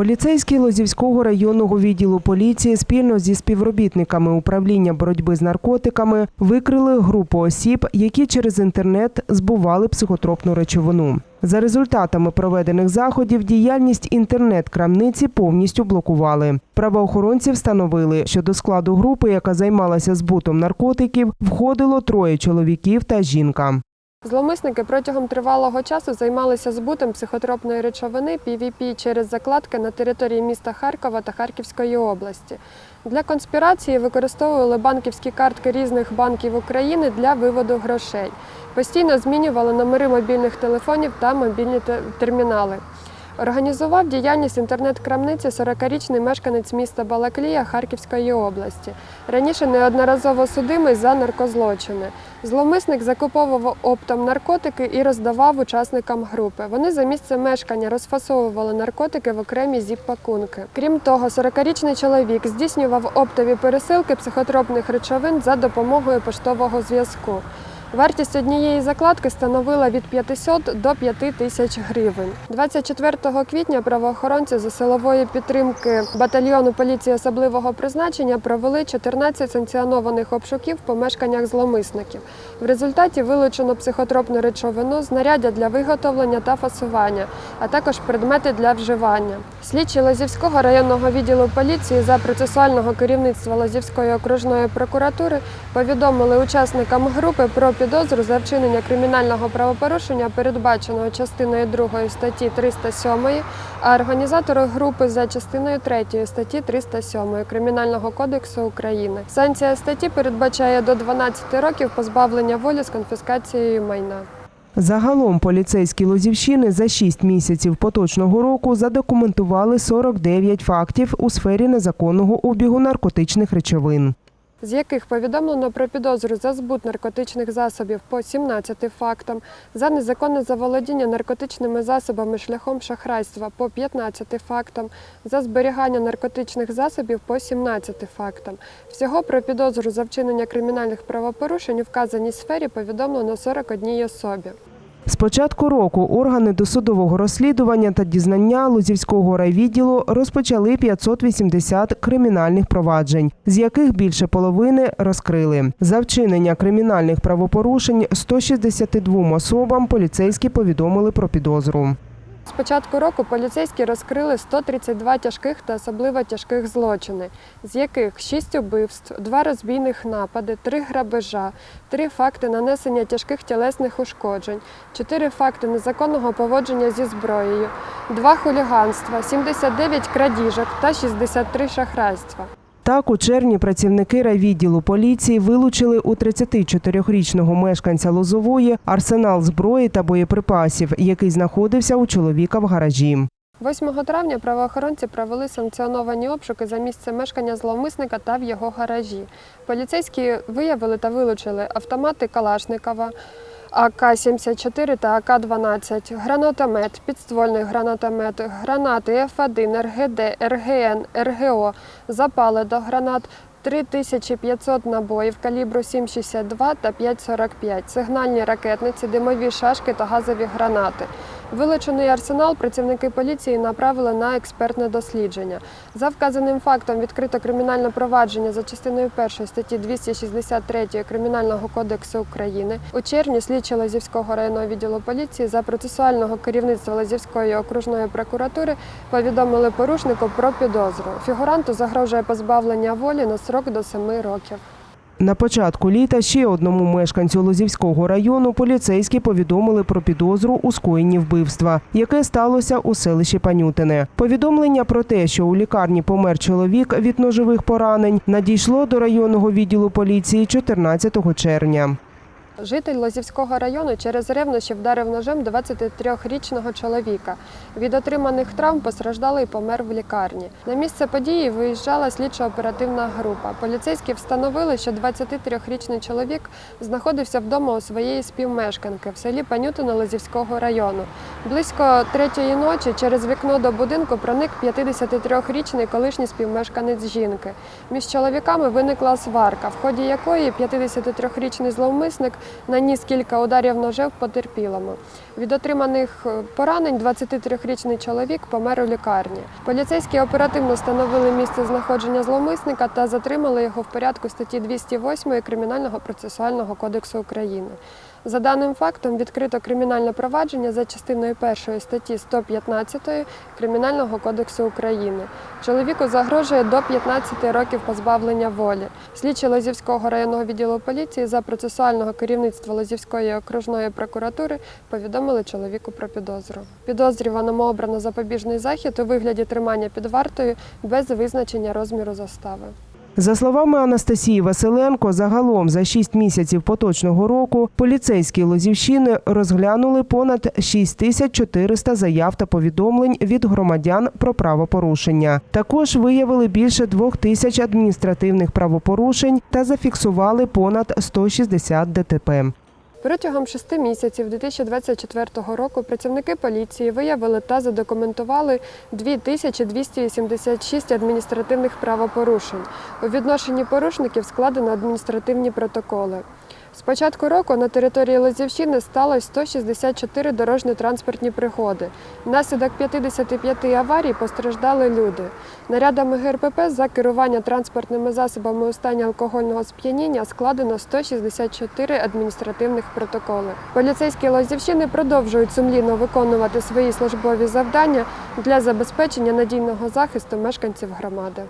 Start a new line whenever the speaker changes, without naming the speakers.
Поліцейські Лозівського районного відділу поліції спільно зі співробітниками управління боротьби з наркотиками викрили групу осіб, які через інтернет збували психотропну речовину. За результатами проведених заходів діяльність інтернет-крамниці повністю блокували. Правоохоронці встановили, що до складу групи, яка займалася збутом наркотиків, входило троє чоловіків та жінка.
Зловмисники протягом тривалого часу займалися збутом психотропної речовини PVP через закладки на території міста Харкова та Харківської області. Для конспірації використовували банківські картки різних банків України для виводу грошей. Постійно змінювали номери мобільних телефонів та мобільні термінали. Організував діяльність інтернет-крамниці 40-річний мешканець міста Балаклія Харківської області. Раніше неодноразово судимий за наркозлочини. Зловмисник закуповував оптом наркотики і роздавав учасникам групи. Вони за місце мешкання розфасовували наркотики в окремі зіп-пакунки. Крім того, 40-річний чоловік здійснював оптові пересилки психотропних речовин за допомогою поштового зв'язку. Вартість однієї закладки становила від 500 до 5 тисяч гривень. 24 квітня правоохоронці за силової підтримки батальйону поліції особливого призначення провели 14 санкціонованих обшуків в помешканнях зловмисників. В результаті вилучено психотропну речовину, знаряддя для виготовлення та фасування, а також предмети для вживання. Слідчі Лозівського районного відділу поліції за процесуального керівництва Лозівської окружної прокуратури повідомили учасникам групи про підозру за вчинення кримінального правопорушення, передбаченого частиною 2 статті 307, а організатору групи за частиною 3 статті 307 Кримінального кодексу України. Санкція статті передбачає до 12 років позбавлення волі з конфіскацією майна.
Загалом поліцейські Лозівщини за 6 місяців поточного року задокументували 49 фактів у сфері незаконного обігу наркотичних речовин.
З яких повідомлено про підозру за збут наркотичних засобів по 17 фактам, за незаконне заволодіння наркотичними засобами шляхом шахрайства по 15 фактам, за зберігання наркотичних засобів по 17 фактам. Всього про підозру за вчинення кримінальних правопорушень у вказаній сфері повідомлено 41 особі.
З початку року органи досудового розслідування та дізнання Лузівського райвідділу розпочали 580 кримінальних проваджень, з яких більше половини розкрили. За вчинення кримінальних правопорушень 162 особам поліцейські повідомили про підозру.
З початку року поліцейські розкрили 132 тяжких та особливо тяжких злочини, з яких 6 убивств, 2 розбійних напади, 3 грабежа, 3 факти нанесення тяжких тілесних ушкоджень, 4 факти незаконного поводження зі зброєю, 2 хуліганства, 79 крадіжок та 63 шахрайства.
Так, у червні працівники райвідділу поліції вилучили у 34-річного мешканця Лозової арсенал зброї та боєприпасів, який знаходився у чоловіка в гаражі.
8 травня правоохоронці провели санкціоновані обшуки за місце мешкання зловмисника та в його гаражі. Поліцейські виявили та вилучили автомати Калашникова, АК-74 та АК-12, гранатомет, підствольний гранатомет, гранати Ф1, РГД, РГН, РГО, запали до гранат, 3500 набоїв калібру 7,62 та 5,45, сигнальні ракетниці, димові шашки та газові гранати. Вилучений арсенал працівники поліції направили на експертне дослідження. За вказаним фактом відкрито кримінальне провадження за частиною 1 статті 263 Кримінального кодексу України. У червні слідчі Лазівського районного відділу поліції за процесуального керівництва Лазівської окружної прокуратури повідомили порушнику про підозру. Фігуранту загрожує позбавлення волі на срок до 7 років.
На початку літа ще одному мешканцю Лозівського району поліцейські повідомили про підозру у скоєнні вбивства, яке сталося у селищі Панютине. Повідомлення про те, що у лікарні помер чоловік від ножових поранень, надійшло до районного відділу поліції 14 червня.
Житель Лозівського району через ревнощі вдарив ножем 23-річного чоловіка. Від отриманих травм постраждалий помер в лікарні. На місце події виїжджала слідчо-оперативна група. Поліцейські встановили, що 23-річний чоловік знаходився вдома у своєї співмешканки в селі Панютино Лозівського району. Близько третьої ночі через вікно до будинку проник 53-річний колишній співмешканець жінки. Між чоловіками виникла сварка, в ході якої 53-річний зловмисник наніс кілька ударів ножем потерпілому. Від отриманих е, поранень 23-річний чоловік помер у лікарні. Поліцейські оперативно встановили місце знаходження зловмисника та затримали його в порядку статті 208 Кримінального процесуального кодексу України. За даним фактом відкрито кримінальне провадження за частиною 1 статті 115 Кримінального кодексу України. Чоловіку загрожує до 15 років позбавлення волі. Слідчі Лозівського районного відділу поліції за процесуального керівництва Лозівської окружної прокуратури повідомили чоловіку про підозру. Підозрюваному обрано запобіжний захід у вигляді тримання під вартою без визначення розміру застави.
За словами Анастасії Василенко, загалом за 6 місяців поточного року поліцейські Лозівщини розглянули понад 6400 заяв та повідомлень від громадян про правопорушення. Також виявили більше 2000 адміністративних правопорушень та зафіксували понад 160 ДТП.
Протягом шести місяців 2024 року працівники поліції виявили та задокументували 2286 адміністративних правопорушень. У відношенні порушників складено адміністративні протоколи. З початку року на території Лозівщини сталося 164 дорожньо-транспортні пригоди. Внаслідок 55 аварій постраждали люди. Нарядами ГРПП за керування транспортними засобами у стані алкогольного сп'яніння складено 164 адміністративних протоколи. Поліцейські Лозівщини продовжують сумлінно виконувати свої службові завдання для забезпечення надійного захисту мешканців громади.